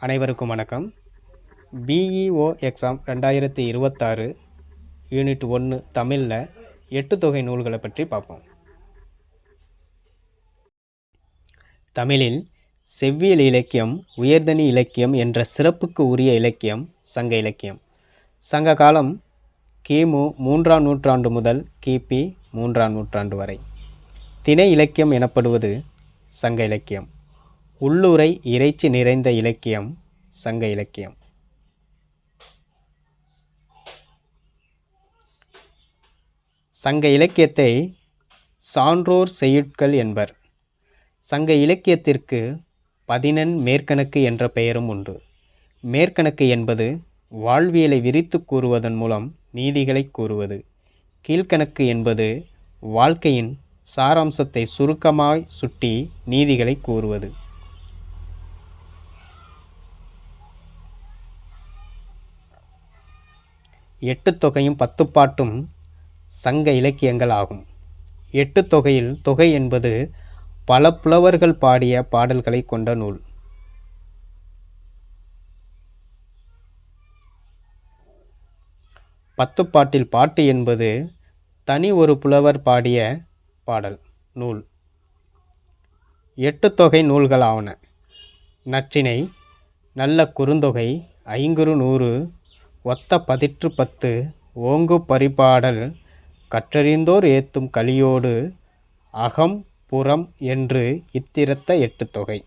அனைவருக்கும் வணக்கம். BEO exam ரெண்டாயிரத்தி இருபத்தாறு யூனிட் ஒன்று தமிழில் எட்டு தொகை நூல்களை பற்றி பார்ப்போம். தமிழில் செவ்வியல் இலக்கியம் உயர்தனி இலக்கியம் என்ற சிறப்புக்கு உரிய இலக்கியம் சங்க இலக்கியம். சங்க காலம் கிமு மூன்றாம் நூற்றாண்டு முதல் கிபி மூன்றாம் நூற்றாண்டு வரை. திணை இலக்கியம் எனப்படுவது சங்க இலக்கியம். உள்ளுரை இறைச்சி நிறைந்த இலக்கியம் சங்க இலக்கியம். சங்க இலக்கியத்தை சான்றோர் செய்யுட்கள் என்பர். சங்க இலக்கியத்திற்கு பதினெண் மேற்கணக்கு என்ற பெயரும் உண்டு. மேற்கணக்கு என்பது வாழ்வியலை விரித்து கூறுவதன் மூலம் நீதிகளை கூறுவது. கீழ்கணக்கு என்பது வாழ்க்கையின் சாராம்சத்தை சுருக்கமாய் சுட்டி நீதிகளை கூறுவது. எட்டு தொகையும் பத்துப்பாட்டும் சங்க இலக்கியங்கள் ஆகும். எட்டு தொகையில் தொகை என்பது பல புலவர்கள் பாடிய பாடல்களை கொண்ட நூல். பத்துப்பாட்டில் பாட்டு என்பது தனி ஒரு புலவர் பாடிய பாடல் நூல். எட்டு தொகை நூல்கள் ஆவன நற்றினை நல்ல குறுந்தொகை ஐங்குறு நூறு ஒத்த பதிற்று பத்து ஓங்கு பரிபாடல் கற்றறிந்தோர் ஏத்தும் கலியோடு அகம் புறம் என்று இத்திரத்த எட்டு தொகை.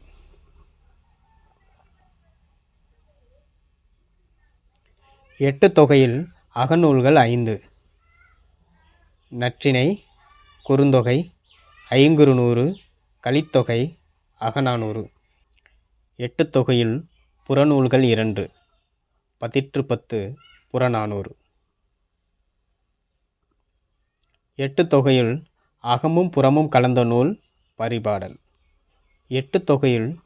எட்டு தொகையில் அகநூல்கள் ஐந்து. நற்றினை குறுந்தொகை ஐங்குறுநூறு கலித்தொகை அகநானூறு. எட்டு தொகையில் புறநூல்கள் இரண்டு. பதிற்று பத்து புறநானூறு. எட்டு தொகையில் அகமும் புறமும் கலந்த நூல் பரிபாடல். எட்டு தொகையில்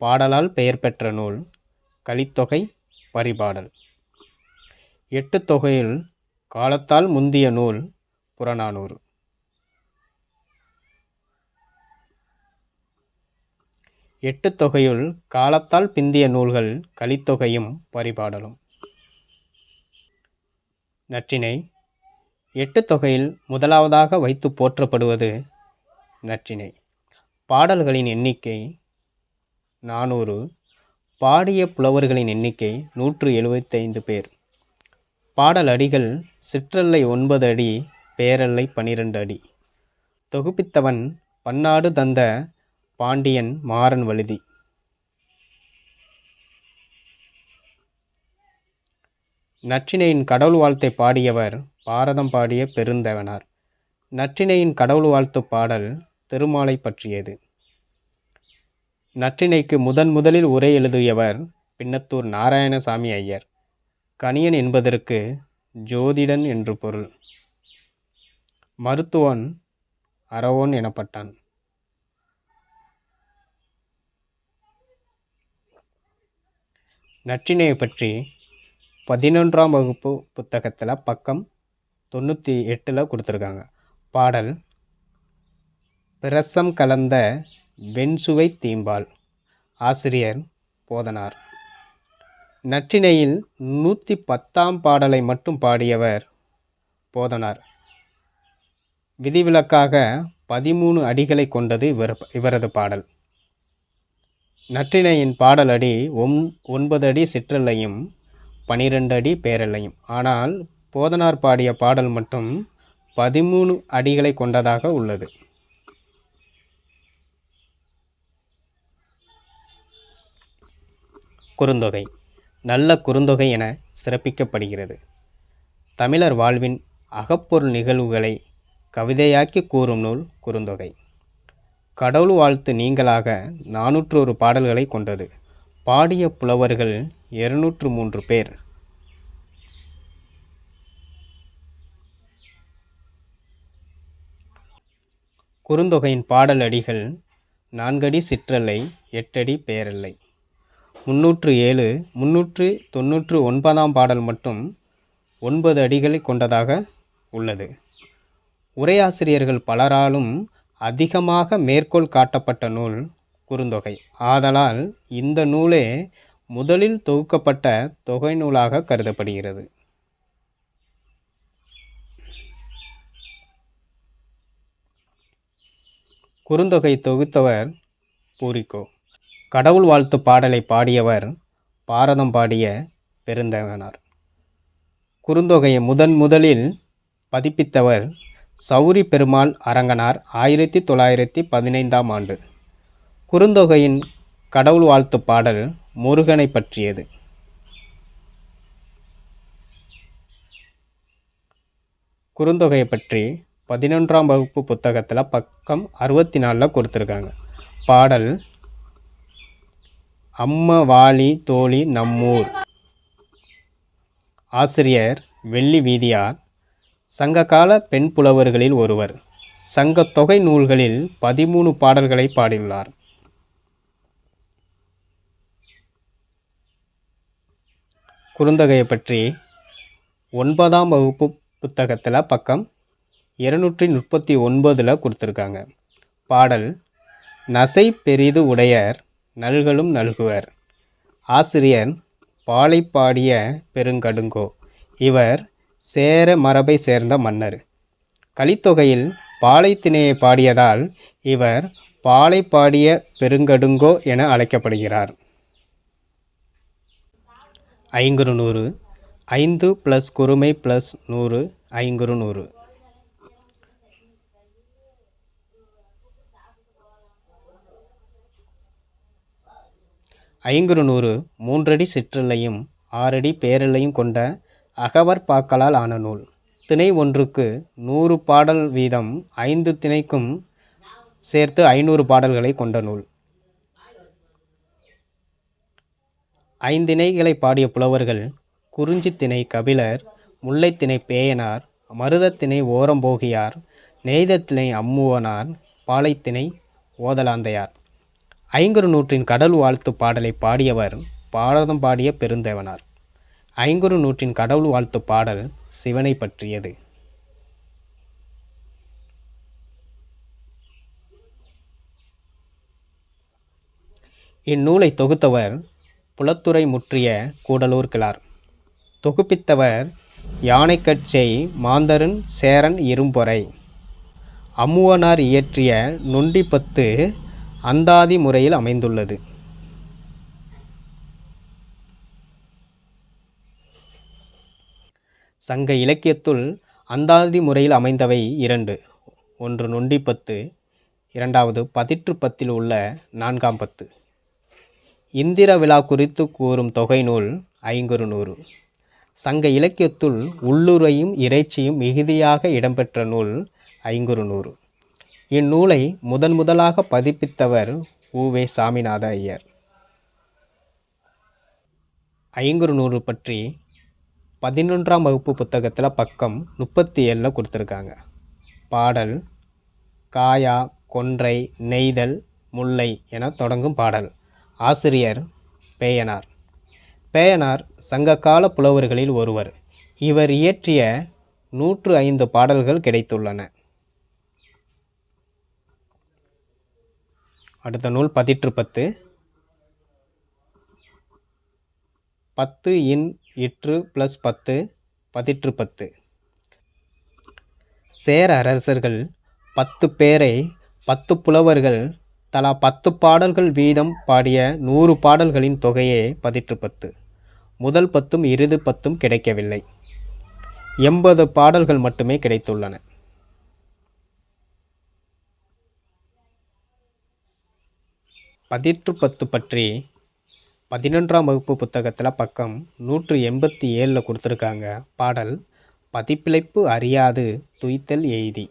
பாடலால் பெயர் பெற்ற நூல் கலித்தொகை பரிபாடல். எட்டு தொகையில் காலத்தால் முந்திய நூல் புறநானூறு. எட்டு தொகையுள் காலத்தால் பிந்திய நூல்கள் கலித்தொகையும் பரிபாடலும். நற்றினை. எட்டு தொகையில் முதலாவதாக வைத்து போற்றப்படுவது நற்றினை. பாடல்களின் எண்ணிக்கை நானூறு. பாடிய புலவர்களின் எண்ணிக்கை நூற்று எழுபத்தைந்து பேர். பாடல் அடிகள் சிற்றல்லை ஒன்பது அடி பேரல்லை பனிரெண்டு அடி. தொகுப்பித்தவன் பன்னாடு தந்த பாண்டியன் மாறன் வழுதி. நற்றினையின் கடவுள் வாழ்த்தை பாடியவர் பாரதம் பாடிய பெருந்தேவனார் நற்றினையின் கடவுள் வாழ்த்து பாடல் திருமாலை பற்றியது. நற்றினைக்கு முதன் முதலில் உரை எழுதியவர் பின்னத்தூர் நாராயணசாமி ஐயர். கணியன் என்பதற்கு ஜோதிடன் என்று பொருள். மருத்துவன் அரவோன் எனப்பட்டான். நற்றினையை பற்றி பதினொன்றாம் வகுப்பு புத்தகத்தில் பக்கம் தொண்ணூற்றி எட்டில் கொடுத்துருக்காங்க. பாடல் பிரசம் கலந்த வெண்சுவை தீம்பால். ஆசிரியர் போதனார். நற்றினையில் நூற்றி பத்தாம் பாடலை மட்டும் பாடியவர் போதனார். விதிவிலக்காக பதிமூணு அடிகளை கொண்டது இவர் இவரது பாடல். நற்றினையின் பாடல் அடி ஒன் ஒன்பது அடி சிற்றல்லையும் பனிரெண்டு அடி பேரலையும். ஆனால் போதனார் பாடிய பாடல் மட்டும் பதிமூணு அடிகளை கொண்டதாக உள்ளது. குறுந்தொகை. நல்ல குறுந்தொகை என சிறப்பிக்கப்படுகிறது. தமிழர் வாழ்வின் அகப்பொருள் நிகழ்வுகளை கவிதையாக்கி கூறும் நூல் குறுந்தொகை. கடவுள் வாழ்த்து நீங்களாக நானூற்றொரு பாடல்களை கொண்டது. பாடிய புலவர்கள் இருநூற்று மூன்று பேர். குறுந்தொகையின் பாடல் அடிகள் நான்கடி சிற்றல்லை எட்டடி பேரல்லை. முன்னூற்று ஏழு முன்னூற்று தொன்னூற்று ஒன்பதாம் பாடல் மட்டும் ஒன்பது அடிகளை கொண்டதாக உள்ளது. உரையாசிரியர்கள் பலராலும் அதிகமாக மேற்கோள் காட்டப்பட்ட நூல் குறுந்தொகை. ஆதலால் இந்த நூலே முதலில் தொகுக்கப்பட்ட தொகை நூலாக கருதப்படுகிறது. குறுந்தொகை தொகுத்தவர் பூரிக்கோ. கடவுள் வாழ்த்து பாடலை பாடியவர் பாரதம் பாடிய பெருந்தகனார். குறுந்தொகையை முதன் முதலில் பதிப்பித்தவர் சௌரி பெருமாள் அரங்கனார் ஆயிரத்தி தொள்ளாயிரத்தி பதினைந்தாம் ஆண்டு. குறுந்தொகையின் கடவுள் வாழ்த்து பாடல் முருகனை பற்றியது. குறுந்தொகையை பற்றி பதினொன்றாம் வகுப்பு புத்தகத்தில் பக்கம் அறுபத்தி நாலில் கொடுத்துருக்காங்க. பாடல் அம்ம வாலி தோழி நம்மூர் ஆசிரியர் வெள்ளி வீதியார் சங்ககால பெண் புலவர்களில் ஒருவர் சங்க தொகை நூல்களில் பதிமூணு பாடல்களை பாடியுள்ளார். குறுந்தகையை பற்றி ஒன்பதாம் வகுப்பு புத்தகத்தில் பக்கம் இருநூற்றி முப்பத்தி ஒன்பதில் கொடுத்துருக்காங்க. பாடல் நசை பெரிது உடையர் நல்களும் நல்குவர். ஆசிரியர் பாலை பாடிய பெருங்கடுங்கோ. இவர் சேர மரபை சேர்ந்த மன்னர். கலித்தொகையில் பாலைத்திணையை பாடியதால் இவர் பாலை பாடிய பெருங்கடுங்கோ என அழைக்கப்படுகிறார். ஐங்குறு நூறு ஐந்து ப்ளஸ் குறுமை ப்ளஸ் நூறு ஐங்குறு நூறு ஐங்குறு நூறு மூன்றடி சிற்றலையும் ஆறடி பேரலையும் கொண்ட அகவர் பாக்களால் ஆன நூல். திணை ஒன்றுக்கு நூறு பாடல் வீதம் ஐந்து திணைக்கும் சேர்த்து ஐநூறு பாடல்களை கொண்ட நூல். ஐந்திணைகளை பாடிய புலவர்கள் குறிஞ்சித்திணை கபிலர் முல்லைத்திணை பேயனார் மருதத்திணை ஓரம்போகியார் நெய்தத்திணை அம்முவனார் பாலைத்திணை ஓதலாந்தையார். ஐங்கரு நூற்றின் கடல் வாழ்த்து பாடலை பாடியவர் பாரதம் பாடிய பெருந்தேவனார். ஐங்குறு நூற்றின் கடவுள் வாழ்த்து பாடல் சிவனை பற்றியது. இந்நூலை தொகுத்தவர் புலத்துறை முற்றிய கூடலூர் கிளார் தொகுப்பித்தவர் யானைக்கட்சை மாந்தரன் சேரன் இரும்பொறை. அம்முவனார் இயற்றிய நொண்டிப்பத்து அந்தாதி முறையில் அமைந்துள்ளது. சங்க இலக்கியத்துள் அந்தாதி முறையில் அமைந்தவை இரண்டு. ஒன்று நொண்டி பத்து இரண்டாவது பதிற்று பத்தில் உள்ள நான்காம் பத்து. இந்திர விழா குறித்து கூறும் தொகை நூல் ஐங்குறு நூறு. சங்க இலக்கியத்துள் உள்ளுரையும் இறைச்சியும் மிகுதியாக இடம்பெற்ற நூல் ஐங்குறு நூறு. இந்நூலை முதன் முதலாக பதிப்பித்தவர் உவே சாமிநாத ஐயர். ஐங்குறு நூறு பற்றி பதினொன்றாம் வகுப்பு புத்தகத்தில் பக்கம் முப்பத்தி ஏழில் கொடுத்துருக்காங்க. பாடல் காயா கொன்றை நெய்தல் முல்லை என தொடங்கும் பாடல். ஆசிரியர் பேயனார். பேயனார் சங்ககால புலவர்களில் ஒருவர். இவர் இயற்றிய நூற்று ஐந்து பாடல்கள் கிடைத்துள்ளன. அடுத்த நூல் பதிற்று பத்து பத்து இன் இற்று ப்ளஸ் பத்து பதிற்று பத்து. சேர அரசர்கள் பத்து பேரை பத்து புலவர்கள் தலா பத்து பாடல்கள் வீதம் பாடிய நூறு பாடல்களின் தொகையே பதிற்று பத்து. முதல் பத்தும் இறுதி பத்தும் கிடைக்கவில்லை. எண்பது பாடல்கள் மட்டுமே கிடைத்துள்ளன. பதிற்று பத்து பற்றி பதினொன்றாம் வகுப்பு புத்தகத்தில் பக்கம் நூற்று எண்பத்தி ஏழில் கொடுத்துருக்காங்க. பாடல் பதிப்பிழைப்பு அறியாது துய்த்தல் எய்தி.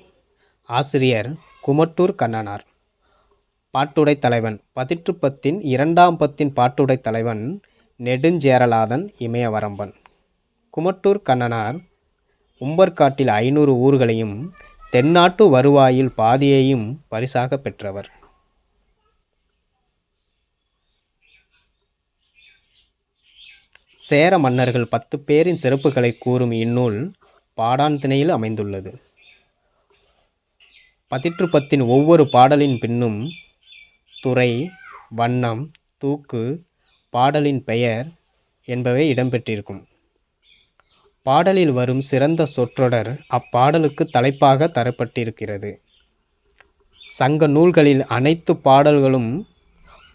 ஆசிரியர் குமட்டூர் கண்ணனார். பாட்டுடை தலைவன் பதிற்றுப்பத்தின் இரண்டாம் பத்தின் பாட்டுடை தலைவன் நெடுஞ்சேரலாதன் இமயவரம்பன். குமட்டூர் கண்ணனார் உம்பர்காட்டில் ஐநூறு ஊர்களையும் தென்னாட்டு வருவாயில் பாதியையும் பரிசாக பெற்றவர். சேர மன்னர்கள் பத்து பேரின் சிறப்புகளை கூறும் இந்நூல் பாடான் திணையில் அமைந்துள்ளது. பதிற்று பத்தின் ஒவ்வொரு பாடலின் பின்னும் துறை வண்ணம் தூக்கு பாடலின் பெயர் என்பவை இடம்பெற்றிருக்கும். பாடலில் வரும் சிறந்த சொற்றொடர் அப்பாடலுக்கு தலைப்பாக தரப்பட்டிருக்கிறது. சங்க நூல்களில் அனைத்து பாடல்களும்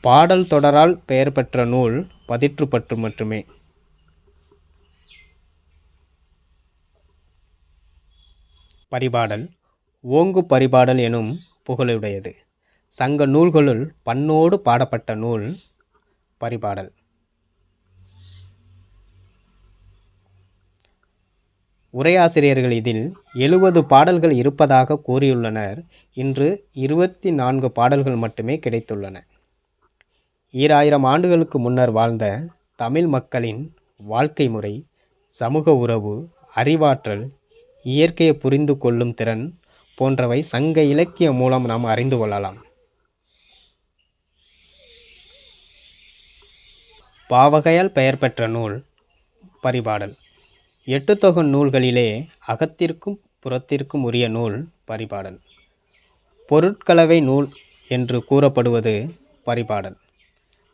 பாடல் தொடரால் பெயர் பெற்ற நூல் பதிற்றுப்பற்று மட்டுமே. பரிபாடல் ஓங்கு பரிபாடல் எனும் புகழுடையது. சங்க நூல்களுள் பண்ணோடு பாடப்பட்ட நூல் பரிபாடல். உரையாசிரியர்கள் இதில் எழுபது பாடல்கள் இருப்பதாக கூறியுள்ளனர். இன்று இருபத்தி நான்கு பாடல்கள் மட்டுமே கிடைத்துள்ளன. ஈராயிரம் ஆண்டுகளுக்கு முன்னர் வாழ்ந்த தமிழ் மக்களின் வாழ்க்கை முறை சமூக உறவு அறிவாற்றல் இயற்கையை புரிந்து கொள்ளும் திறன் போன்றவை சங்க இலக்கியம் மூலம் நாம் அறிந்து கொள்ளலாம். பாவகையால் பெயர் பெற்ற நூல் பரிபாடல். எட்டு தொகை நூல்களிலே அகத்திற்கும் புறத்திற்கும் உரிய நூல் பரிபாடல். பொருட்கலவை நூல் என்று கூறப்படுவது பரிபாடல்.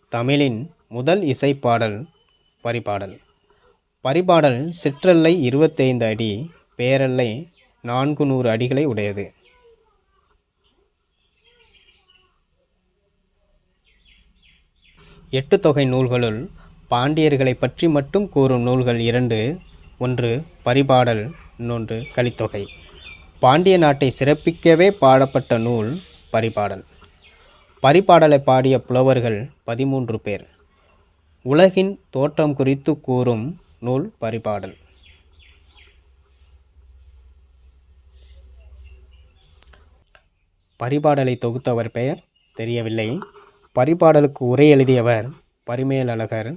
தமிழின் முதல் இசைப்பாடல் பரிபாடல். பரிபாடல் சிற்றல்லை இருபத்தைந்து அடி பேரல்லை நான்கு நூறு அடிகளை உடையது. எட்டு தொகை நூல்களுள் பாண்டியர்களை பற்றி மட்டும் கூறும் நூல்கள் இரண்டு ஒன்று பரிபாடல் இன்னொன்று கலித்தொகை. பாண்டிய நாட்டை சிறப்பிக்கவே பாடப்பட்ட நூல் பரிபாடல். பரிபாடலை பாடிய புலவர்கள் பதிமூன்று பேர். உலகின் தோற்றம் குறித்து கூறும் நூல் பரிபாடல். பரிபாடலை தொகுத்தவர் பெயர் தெரியவில்லை. பரிபாடலுக்கு உரை எழுதியவர் பரிமேலழகர்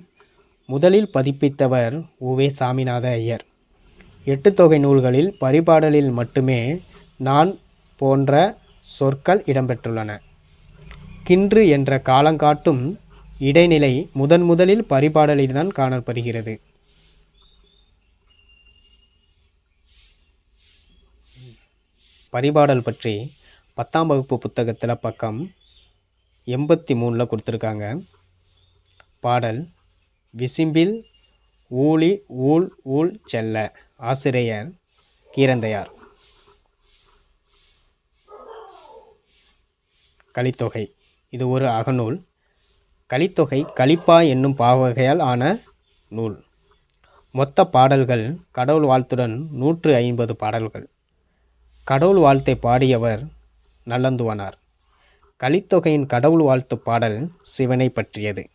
முதலில் பதிப்பித்தவர் உவே சாமிநாத ஐயர். எட்டு தொகை நூல்களில் பரிபாடலில் மட்டுமே நான் போன்ற சொற்கள் இடம்பெற்றுள்ளன. கின்று என்ற காலங்காட்டும் இடைநிலை முதன் முதலில் பரிபாடலில்தான் காணப்படுகிறது. பரிபாடல் பற்றி பத்தாம் வகுப்பு புத்தகத்தில் பக்கம் எண்பத்தி மூணில் கொடுத்துருக்காங்க. பாடல் விசிம்பில் ஊழி ஊழ் ஊழ் செல்ல ஆசிரியர் கீரந்தையார். கலித்தொகை இது ஒரு அகநூல். கலித்தொகை கலிப்பா என்னும் பாவகையால் ஆன நூல். மொத்த பாடல்கள் கடவுள் வாழ்த்துடன் நூற்று ஐம்பது பாடல்கள். கடவுள் வாழ்த்தை பாடியவர் நல்லந்துவனார் கலித்தொகையின் கடவுள் வாழ்த்து பாடல் சிவனை பற்றியது.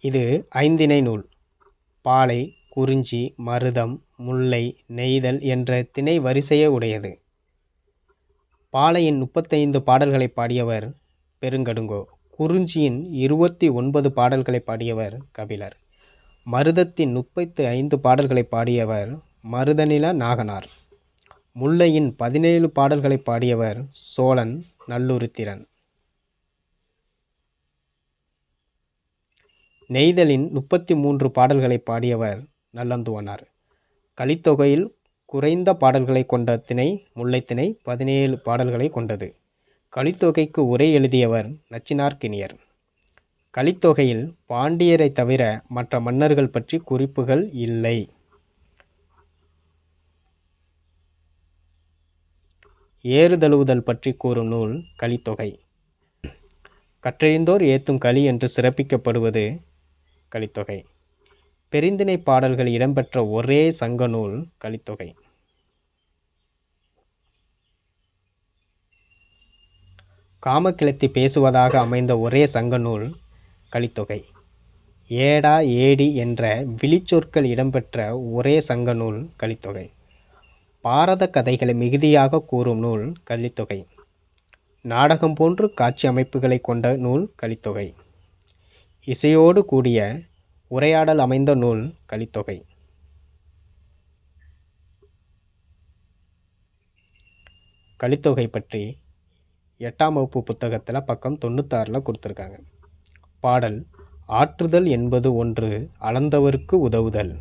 இது ஐந்திணை நூல். பாலை குறிஞ்சி மருதம் முல்லை நெய்தல் என்ற திணை வரிசையே உடையது. பாலையின் முப்பத்தைந்து பாடல்களை பாடியவர் பெருங்கடுங்கோ. குறிஞ்சியின் இருபத்தி ஒன்பது பாடல்களை பாடியவர் கபிலர். மருதத்தின் முப்பத்து ஐந்து பாடல்களை பாடியவர் மருதநில நாகனார். முல்லையின் பதினேழு பாடல்களை பாடியவர் சோழன் நல்லுருத்திரன். நெய்தலின் முப்பத்தி மூன்று பாடல்களை பாடியவர் நல்லந்துவனார். கலித்தொகையில் குறைந்த பாடல்களை கொண்ட திணை முல்லைத்திணை பதினேழு பாடல்களை கொண்டது. கலித்தொகைக்கு உரை எழுதியவர் நச்சினார்கினியர் கலித்தொகையில் பாண்டியரை தவிர மற்ற மன்னர்கள் பற்றி குறிப்புகள் இல்லை. ஏறுதழுவுதல் பற்றி கூறும் நூல் கலித்தொகை. கற்றறிந்தோர் ஏத்தும் களி என்று சிறப்பிக்கப்படுவது கலித்தொகை. பெருந்திணை பாடல்கள் இடம்பெற்ற ஒரே சங்க நூல் கலித்தொகை. காமக்கிளத்தி பேசுவதாக அமைந்த ஒரே சங்க நூல் கலித்தொகை ஏடா ஏடி என்ற விழிச்சொற்கள் இடம்பெற்ற ஒரே சங்க நூல் கலித்தொகை பாரத கதைகளை மிகுதியாக கூறும் நூல் கலித்தொகை நாடகம் போன்று காட்சி அமைப்புகளை கொண்ட நூல் கலித்தொகை இசையோடு கூடிய உரையாடல் அமைந்த நூல் கலித்தொகை கலித்தொகை பற்றி எட்டாம் வகுப்பு புத்தகத்தில் பக்கம் தொண்ணூத்தாறில் கொடுத்துருக்காங்க. பாடல் ஆற்றுதல் என்பது ஒன்று அளந்தவருக்கு உதவுதல்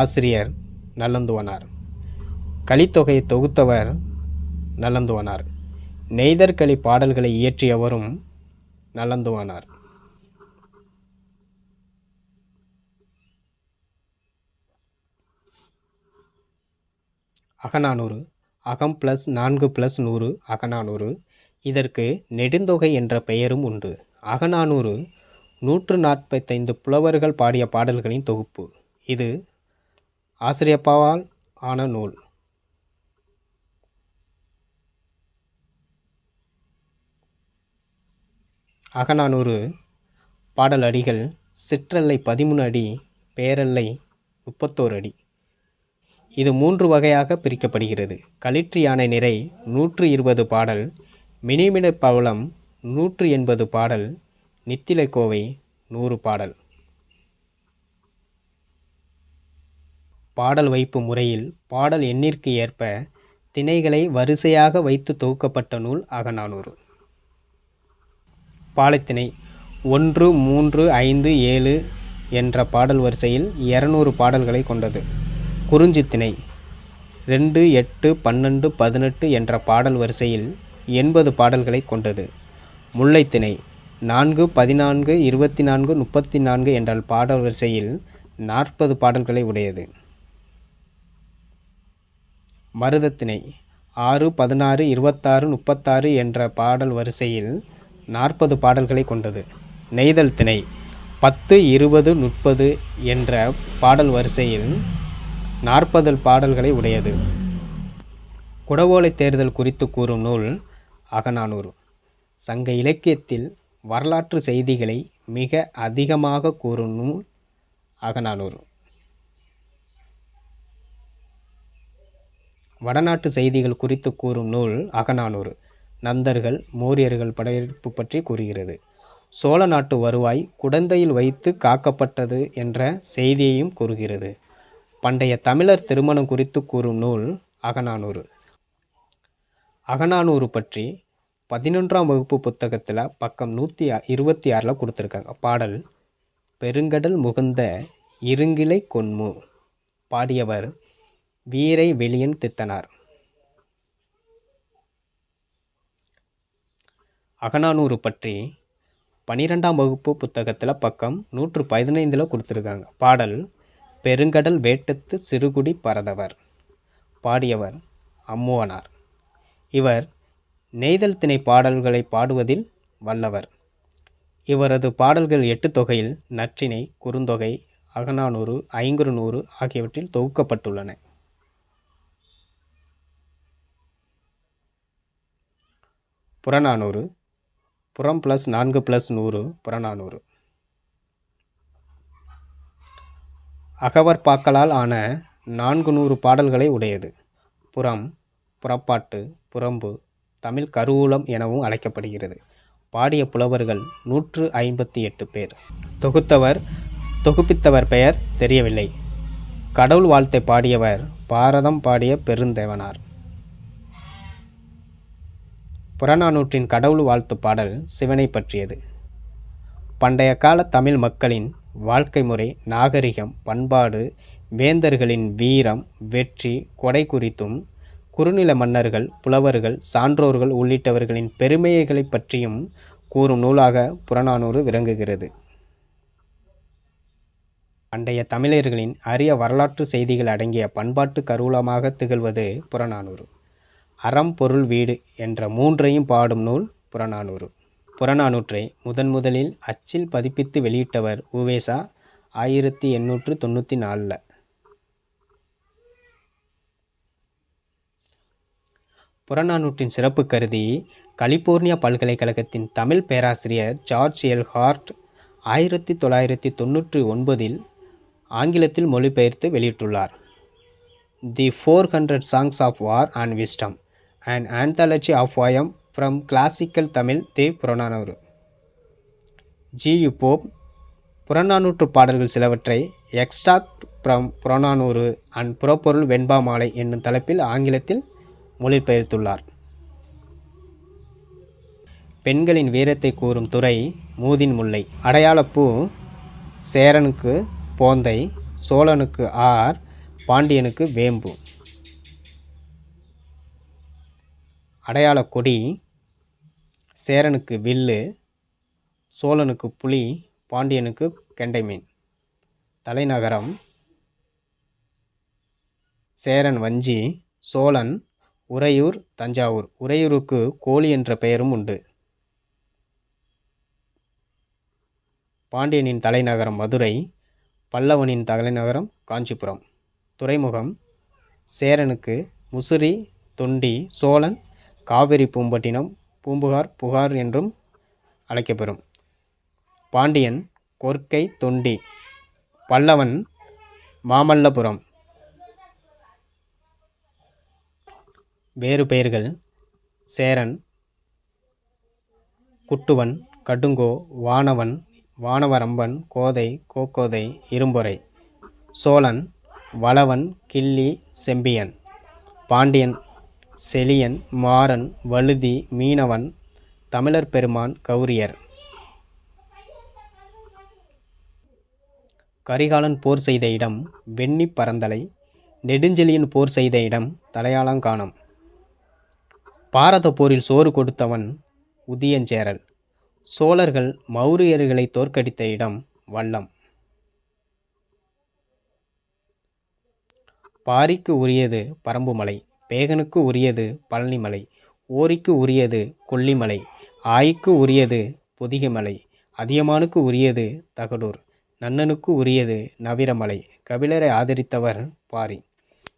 ஆசிரியர் நல்லந்துவனார். கலித்தொகையை தொகுத்தவர் நல்லந்துவனார். நெய்தற்களி பாடல்களை இயற்றியவரும் நல்லந்துவனார். அகநானூறு அகம் ப்ளஸ் நான்கு ப்ளஸ் நூறு அகநானூறு. இதற்கு நெடுந்தொகை என்ற பெயரும் உண்டு. அகநானூறு நூற்று நாற்பத்தைந்து புலவர்கள் பாடிய பாடல்களின் தொகுப்பு. இது ஆசிரியப்பாவால் ஆன நூல். அகநானூறு பாடல் அடிகள் சிற்றல்லை பதிமூணு அடி பேரல்லை முப்பத்தோரு அடி. இது மூன்று வகையாக பிரிக்கப்படுகிறது. களிற்று யானை நிறை நூற்று இருபது பாடல் மினிமினப் பவளம் நூற்று எண்பது பாடல் நித்திலை கோவை நூறு பாடல். பாடல் வைப்பு முறையில் பாடல் எண்ணிற்கு ஏற்ப திணைகளை வரிசையாக வைத்து தொகுக்கப்பட்ட நூல் அகநானூறு. பாலைத்திணை ஒன்று மூன்று ஐந்து ஏழு என்ற பாடல் வரிசையில் இரநூறு பாடல்களை கொண்டது. குறிஞ்சித்திணை ரெண்டு எட்டு பன்னெண்டு பதினெட்டு என்ற பாடல் வரிசையில் எண்பது பாடல்களை கொண்டது. முல்லைத்திணை. நான்கு பதினான்கு இருபத்தி நான்கு முப்பத்தி நான்கு என்ற பாடல் வரிசையில் நாற்பது பாடல்களை உடையது. மருதத்திணை. ஆறு பதினாறு இருபத்தாறு முப்பத்தாறு என்ற பாடல் வரிசையில் நாற்பது பாடல்களை கொண்டது. நெய்தல் திணை பத்து இருபது முப்பது என்ற பாடல் வரிசையில் நாற்பது பாடல்களை உடையது. குடவோலை தேர்தல் குறித்து கூறும் நூல் அகநானூறு. சங்க இலக்கியத்தில் வரலாற்று செய்திகளை மிக அதிகமாக கூறும் நூல் அகநானூறு. வடநாட்டு செய்திகள் குறித்து கூறும் நூல் அகநானூறு. நந்தர்கள் மோரியர்கள் படையெடுப்பு பற்றி கூறுகிறது. சோழ நாட்டு வருவாய் குடந்தையில் வைத்து காக்கப்பட்டது என்ற செய்தியையும் கூறுகிறது. பண்டைய தமிழர் திருமணம் குறித்து கூறும் நூல் அகநானூறு. அகநானூறு பற்றி பதினொன்றாம் வகுப்பு புத்தகத்தில் பக்கம் நூற்றி இருபத்தி ஆறில் கொடுத்துருக்காங்க. பாடல் பெருங்கடல் முகுந்த இருங்கிலை கொன்மு பாடியவர் வீரை வெளியன் தித்தனார். அகநானூறு பற்றி பனிரெண்டாம் வகுப்பு புத்தகத்தில் பக்கம் நூற்று பதினைந்தில் கொடுத்துருக்காங்க. பாடல் பெருங்கடல் வேட்டத்து சிறுகுடி பரதவர் பாடியவர் அம்முவனார். இவர் நெய்தல் திணை பாடல்களை பாடுவதில் வல்லவர். இவரது பாடல்கள் எட்டு தொகையில் நற்றிணை குறுந்தொகை அகநானூறு ஐங்குறுநூறு ஆகியவற்றில் தொகுக்கப்பட்டுள்ளன. புறநானூறு புறம் ப்ளஸ் நான்கு ப்ளஸ் நூறு புறநானூறு. அகவற்பாக்களால் ஆன நான்கு நூறு பாடல்களை உடையது. புறம் புறப்பாட்டு புறம்பு தமிழ் கருவூலம் எனவும் அழைக்கப்படுகிறது. பாடிய புலவர்கள் நூற்று ஐம்பத்தி எட்டு பேர். தொகுத்தவர் தொகுப்பித்தவர் பெயர் தெரியவில்லை. கடவுள் வாழ்த்தை பாடியவர் பாரதம் பாடிய பெருந்தேவனார். புறநானூற்றின் கடவுள் வாழ்த்து பாடல் சிவனை பற்றியது. பண்டைய கால தமிழ் மக்களின் வாழ்க்கை முறை நாகரிகம் பண்பாடு வேந்தர்களின் வீரம் வெற்றி கொடை குறித்தும் குறுநில மன்னர்கள் புலவர்கள் சான்றோர்கள் உள்ளிட்டவர்களின் பெருமைகளை பற்றியும் கூறும் நூலாக புறநானூறு விளங்குகிறது. பண்டைய தமிழர்களின் அரிய வரலாற்று செய்திகள் அடங்கிய பண்பாட்டு கருவூலமாக திகழ்வது புறநானூறு. அறம் பொருள் வீடு என்ற மூன்றையும் பாடும் நூல் புறநானூறு. புறநானூற்றை முதன் முதலில் அச்சில் பதிப்பித்து வெளியிட்டவர் உவேசா ஆயிரத்தி எண்ணூற்று தொண்ணூற்றி நாலில். புறநானூற்றின் சிறப்பு கருதி கலிபோர்னியா பல்கலைக்கழகத்தின் தமிழ் பேராசிரியர் ஜார்ஜ் எல். ஹார்ட் ஆயிரத்தி தொள்ளாயிரத்தி தொண்ணூற்றி ஒன்பதில் ஆங்கிலத்தில் மொழிபெயர்த்து வெளியிட்டுள்ளார். The four hundred songs of war and wisdom and anthology of வயம் from classical Tamil the Purananuru G U Pope புறநானூற்று பாடல்கள் சிலவற்றை எக்ஸ்டாக்ட் ஃப்ரம் புறநானூறு அண்ட் புறப்பொருள் வெண்பா மாலை என்னும் தலைப்பில் ஆங்கிலத்தில் மொழிபெயர்த்துள்ளார். பெண்களின் வீரத்தை கூறும் துறை மூதின் முல்லை. அடையாளப்பூ சேரனுக்கு போந்தை சோழனுக்கு ஆர் பாண்டியனுக்கு வேம்பு. அடையாளக்கொடி சேரனுக்கு வில்லு சோழனுக்கு புலி பாண்டியனுக்கு கெண்டை மீன் தலைநகரம் சேரன் வஞ்சி சோழன் உறையூர் தஞ்சாவூர். உறையூருக்கு கோழி என்ற பெயரும் உண்டு. பாண்டியனின் தலைநகரம் மதுரை பல்லவனின் தலைநகரம் காஞ்சிபுரம். துறைமுகம் சேரனுக்கு முசிறி தொண்டி சோழன் காவிரி பூம்பட்டினம் பூம்புகார் புகார் என்றும் அழைக்கப்பெறும். பாண்டியன் கொர்க்கை தொண்டி. பல்லவன் மாமல்லபுரம். வேறு பெயர்கள் சேரன் குட்டுவன் கடுங்கோ வானவன் வானவரம்பன் கோதை கோக்கோதை இரும்பொறை சோழன் வளவன் கிள்ளி செம்பியன் பாண்டியன் செலியன் மாறன் வழுதி மீனவன் தமிழர் பெருமான் கௌரியர். கரிகாலன் போர் செய்த இடம் வெண்ணி பரந்தலை நெடுஞ்செலியன் போர் செய்த இடம் தலையாளங்கானம். பாரத போரில் சோறு கொடுத்தவன் உதியஞ்சேரல் சோழர்கள் மௌரியர்களை தோற்கடித்த இடம் வல்லம் பாரிக்கு உரியது பரம்புமலை பேகனுக்கு உரியது பழனிமலை ஓரிக்கு உரியது கொல்லிமலை ஆய்க்கு உரியது பொதிகைமலை அதியமானுக்கு உரியது தகடூர் நன்னனுக்கு உரியது நவிரமலை கபிலரை ஆதரித்தவர் பாரி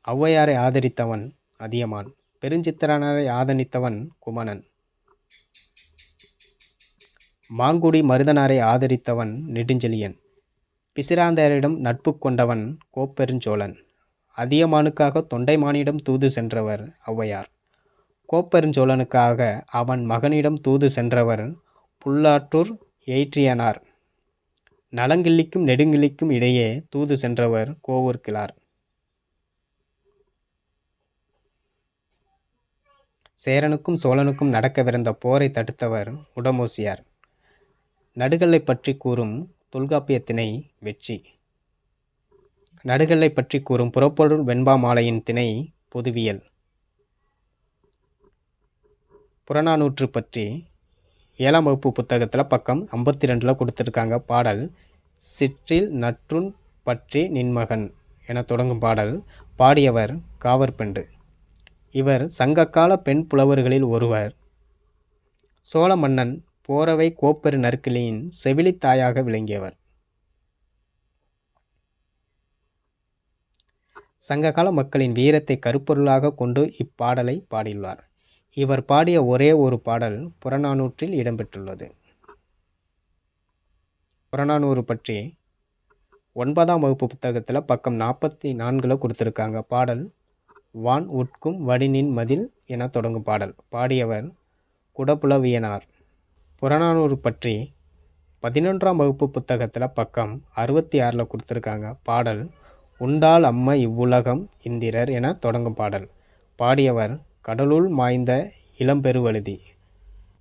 ஔவையாரை ஆதரித்தவன் அதியமான். பெருஞ்சித்திரனரை ஆதரித்தவன் குமணன். மாங்குடி மருதனாரை ஆதரித்தவன் நெடுஞ்செழியன். பிசிராந்தையரிடம் நட்பு கொண்டவன் கோப்பெருஞ்சோழன். அதியமானுக்காக தொண்டைமானிடம் தூது சென்றவர் ஔவையார். கோப்பெருஞ்சோழனுக்காக அவன் மகனிடம் தூது சென்றவர் புல்லாற்றூர் எயிற்றியனார் நலங்கிள்ளிக்கும் நெடுங்கிள்ளிக்கும் இடையே தூது சென்றவர் கோவூர்கிழார் கிளார் சேரனுக்கும் சோழனுக்கும் நடக்கவிருந்த போரை தடுத்தவர் உடமோசியார். நடுகல்லை பற்றி கூறும் தொல்காப்பியத்தினை வெற்றி. நடுகல்லை பற்றி கூறும் புறப்பொருள் வெண்பா மாலையின் திணை பொதுவியல். புறநானூற்று பற்றி ஏழாம் வகுப்பு புத்தகத்தில் பக்கம் ஐம்பத்தி ரெண்டில் கொடுத்துருக்காங்க பாடல் சிற்றில் நற்றுண் பற்றி நின்மகன் என தொடங்கும் பாடல் பாடியவர் காவற்பெண்டு. இவர் சங்ககால பெண் புலவர்களில் ஒருவர். சோழ மன்னன் போரவை கோப்பெரு நற்கிளியின் செவிலித்தாயாக விளங்கியவர். சங்ககால மக்களின் வீரத்தை கருப்பொருளாக கொண்டு இப்பாடலை பாடியுள்ளார். இவர் பாடிய ஒரே ஒரு பாடல் புறநானூற்றில் இடம்பெற்றுள்ளது. புறநானூறு பற்றி ஒன்பதாம் வகுப்பு புத்தகத்தில் பக்கம் நாற்பத்தி நான்கில் கொடுத்துருக்காங்க. பாடல் வான் உட்கும் வடினின் மதில் என தொடங்கும் பாடல். பாடியவர் குடப்புலவியனார். புறநானூறு பற்றி பதினொன்றாம் வகுப்பு புத்தகத்தில் பக்கம் அறுபத்தி ஆறில் கொடுத்துருக்காங்க. பாடல் உண்டால் அம்ம இவ்வுலகம் இந்திரர் என தொடங்கும் பாடல். பாடியவர் கடலுள் மாய்ந்த இளம்பெருவழுதி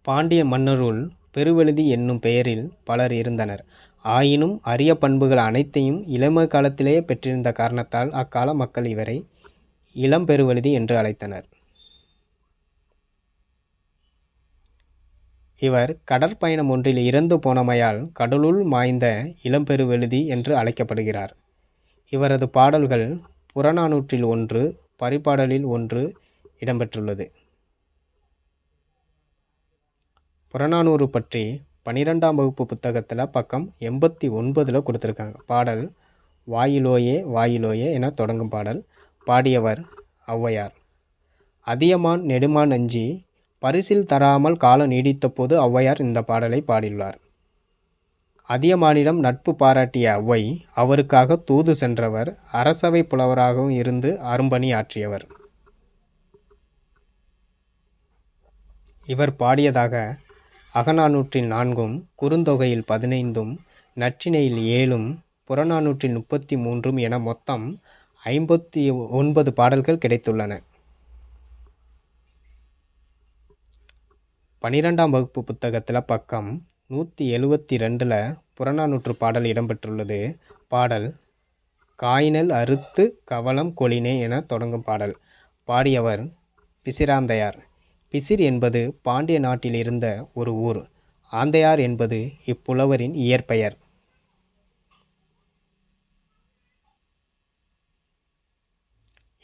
பாண்டிய மன்னருள் பெருவழுதி என்னும் பெயரில் பலர் இருந்தனர். ஆயினும் அரிய பண்புகள் அனைத்தையும் இளமை காலத்திலேயே பெற்றிருந்த காரணத்தால் அக்கால மக்கள் இவரை இளம்பெருவழுதி என்று அழைத்தனர். இவர் கடற்பயணம் ஒன்றில் இறந்து போனமையால் கடலுள் மாய்ந்த இளம்பெருவெழுதி என்று அழைக்கப்படுகிறார். இவரது பாடல்கள் புறநானூற்றில் ஒன்று பரிபாடலில் ஒன்று இடம்பெற்றுள்ளது. புறநானூறு பற்றி பனிரெண்டாம் வகுப்பு புத்தகத்தில் பக்கம் எண்பத்தி ஒன்பதில் கொடுத்துருக்காங்க. பாடல் வாயிலோயே வாயிலோயே என தொடங்கும் பாடல். பாடியவர் ஔவையார். அதியமான் நெடுமான் அஞ்சி பரிசில் தராமல் காலம் நீடித்தபோது ஔவையார் இந்த பாடலை பாடியுள்ளார். அதியமானிடம் நட்பு பாராட்டிய ஔவை அவருக்காக தூது சென்றவர் அரசவை புலவராகவும் இருந்து அரும்பணி ஆற்றியவர். இவர் பாடியதாக அகநானூற்றில் நான்கும் குறுந்தொகையில் பதினைந்தும் நற்றிணையில் ஏழும் புறநானூற்றில் முப்பத்தி மூன்றும் என மொத்தம் ஐம்பத்தி ஒன்பது பாடல்கள் கிடைத்துள்ளன. பனிரெண்டாம் வகுப்பு புத்தகத்தில் பக்கம் நூற்றி எழுவத்தி ரெண்டில் புறநானூற்று பாடல் இடம்பெற்றுள்ளது. பாடல் காயினல் அறுத்து கவலம் கொளினே என தொடங்கும் பாடல். பாடியவர் பிசிராந்தையார். பிசிர் என்பது பாண்டிய நாட்டில் இருந்த ஒரு ஊர். ஆந்தையார் என்பது இப்புலவரின் இயற்பெயர்.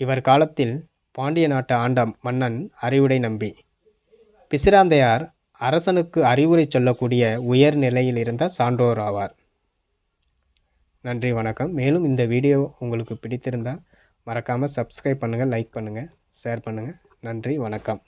இவர் காலத்தில் பாண்டிய நாட்டு ஆண்ட மன்னன் அறிவுடை நம்பி. பிசிராந்தையார் அரசனுக்கு அறிவுரை சொல்லக்கூடிய உயர் நிலையில் இருந்த சான்றோர் ஆவார். நன்றி வணக்கம். மேலும் இந்த வீடியோ உங்களுக்கு பிடித்திருந்தால் மறக்காமல் சப்ஸ்கிரைப் பண்ணுங்கள் லைக் பண்ணுங்கள் ஷேர் பண்ணுங்கள் நன்றி வணக்கம்.